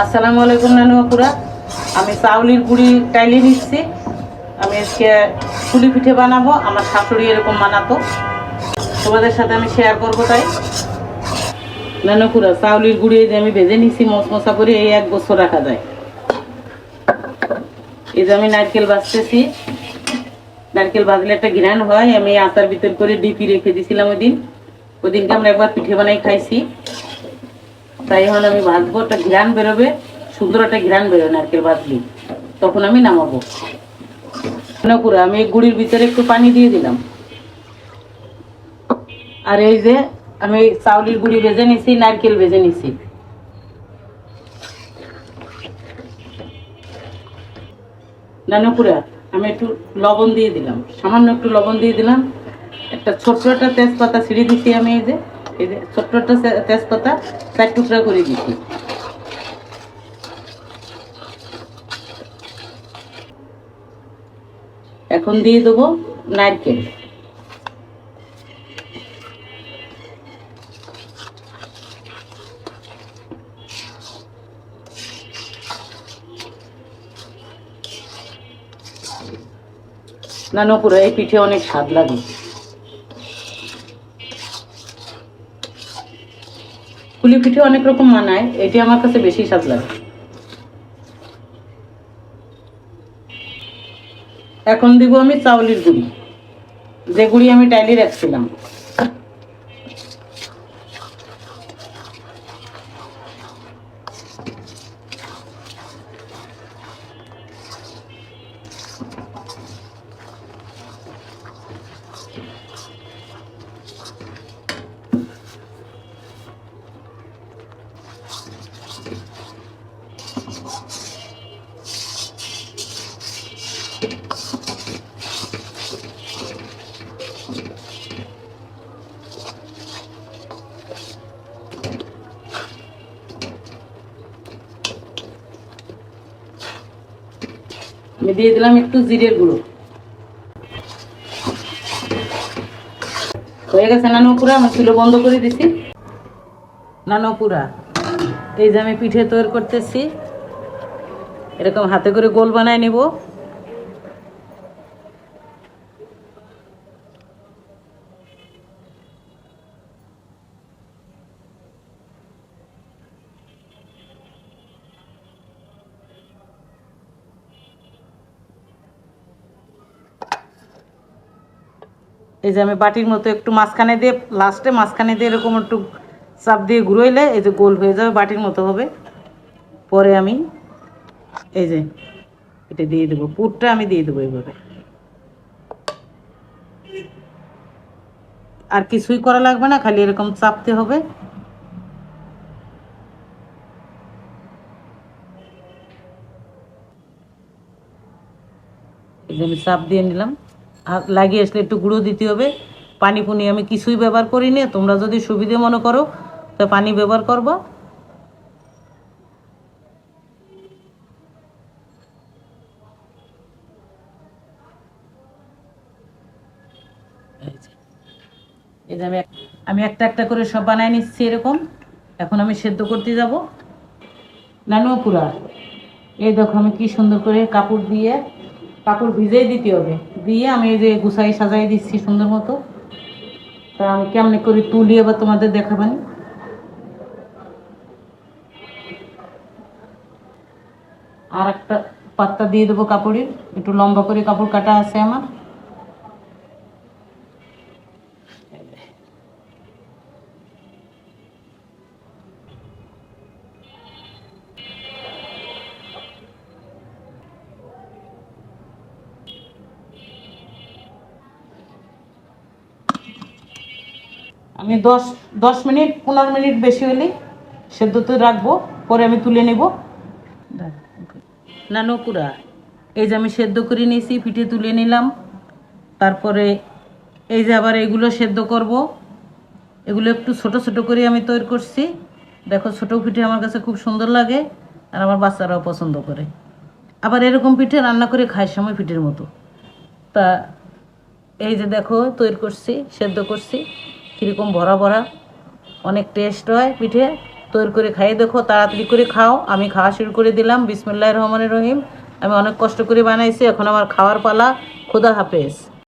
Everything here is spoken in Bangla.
আসসালামু আলাইকুম নানু আপুরা। আমি চাউলির গুড়ি টাইলে নিচ্ছি। আমি আজকে পুলি পিঠে বানাবো। আমার শাশুড়ি এরকম বানাতো। তোমাদের সাথে আমি শেয়ার করব তাই। নানু পুরা চাউলির গুড়ি এই যে আমি ভেজে নিচ্ছি মশমশা করে এই এক বছর রাখা যায়। এই যে আমি নারকেল বাছতেছি নারকেল বাজলে একটা ঘ্রাণ হয়। আমি আচার ভিতর করে ডিপি রেখে দিয়েছিলাম ওই দিন। ওই দিনকে আমরা একবার পিঠে বানাই খাইছি। তাই এখন আমি ভাজবো একটা ঘ্রাণ বেরোবে, সুন্দর একটা ঘ্রাণ বেরোবে নারকেল ভাজলি তখন আমি নামাবো। করে, আমি এই গুড়ির ভিতরে একটু পানি দিয়ে দিলাম। আর এই যে আমি চাউলির গুড়ি ভেজে নিছি, নারকেল ভেজে নিছি। নানকুড়া আমি একটু লবণ দিয়ে দিলাম। সামান্য একটু লবণ দিয়ে দিলাম। একটা ছোট্ট একটা তেজপাতা ছিঁড়ে দিচ্ছি আমি এই যে। ছোট্ট তেজপাতা চার টুকরা করে দিচ্ছি এখন দিয়ে দেবো নারকেল। না নপুরা এই পিঠে অনেক স্বাদ লাগে। পুলি পিঠে অনেক রকম মানায়, এটি আমার কাছে বেশি স্বাদ লাগে। এখন দিব আমি চাউলির গুঁড়ি। যে গুঁড়ি আমি টাইলি রাখছিলাম। দিয়ে দিলাম একটু জিরের গুঁড়ো। হয়ে গেছে নানপুরা, আমি চুলো বন্ধ করে দিছি। নানপুরা, এই যে আমি পিঠে তৈরি করতেছি, এরকম হাতে করে গোল বানায় নিব। এই যে আমি বাটির মতো একটু মাঝখানে দিয়ে লাস্টে মাঝখানে দিয়ে এরকম একটু চাপ দিয়ে ঘুরোইলে এই যে গোল হয়ে যাবে, বাটির মতো হবে। পরে আমি এই যে এটা দিয়ে দেবো, পুরটা আমি দিয়ে দেবো এইভাবে। আর কিছুই করা লাগবে না, খালি এরকম চাপতে হবে। আমি চাপ দিয়ে নিলাম। লাগিয়ে আসলে একটু গুঁড়ো দিতে হবে। পানি পুনি আমি কিছুই ব্যবহার করি না তোমরা যদি সুবিধে মনে করো, তো পানি ব্যবহার করব। এই যে। আমি আমি একটা একটা করে সব বানাই নিচ্ছি এরকম। এখন আমি সেদ্ধ করতে যাব। নানু পুরা এই দেখো আমি কি সুন্দর করে কাপড় দিয়ে কাপড় ভিজেই দিতে হবে। দিয়ে আমি এই যে গুছাই সাজাই দিচ্ছি সুন্দর মতো। তা আমি কেমনে করে তুলি আবার তোমাদের দেখাবানি। আর একটা পাত্তা দিয়ে দেবো কাপড়ের। একটু লম্বা করে কাপড় কাটা আছে আমার। আমি দশ দশ মিনিট, পনেরো মিনিট বেশি হলেই সেদ্ধতে রাখব, পরে আমি তুলে নেব। না, নকুরা, এই যে আমি সেদ্ধ করে নিয়েছি, পিঠে তুলে নিলাম, তারপরে এই যে আবার এগুলো সেদ্ধ করব, এগুলো একটু ছোট ছোট করে আমি তৈরি করছি। দেখো, ছোট পিঠে আমার কাছে খুব সুন্দর লাগে, আর আমার বাচ্চারাও পছন্দ করে। আবার এরকম পিঠে রান্না করে খায় সময় পিঠের মতো। তা এই যে দেখো, তৈরি করছি, সেদ্ধ করছি। কীরকম ভরা ভরা, অনেক টেস্ট হয় পিঠে। তৈরি করে খাইয়ে দেখো, তাড়াতাড়ি করে খাও। আমি খাওয়া শুরু করে দিলাম। বিসমুল্লাহ রহমানের রহিম। আমি অনেক কষ্ট করে বানাইছি। এখন আমার খাওয়ার পালা। খুদা হাফেজ।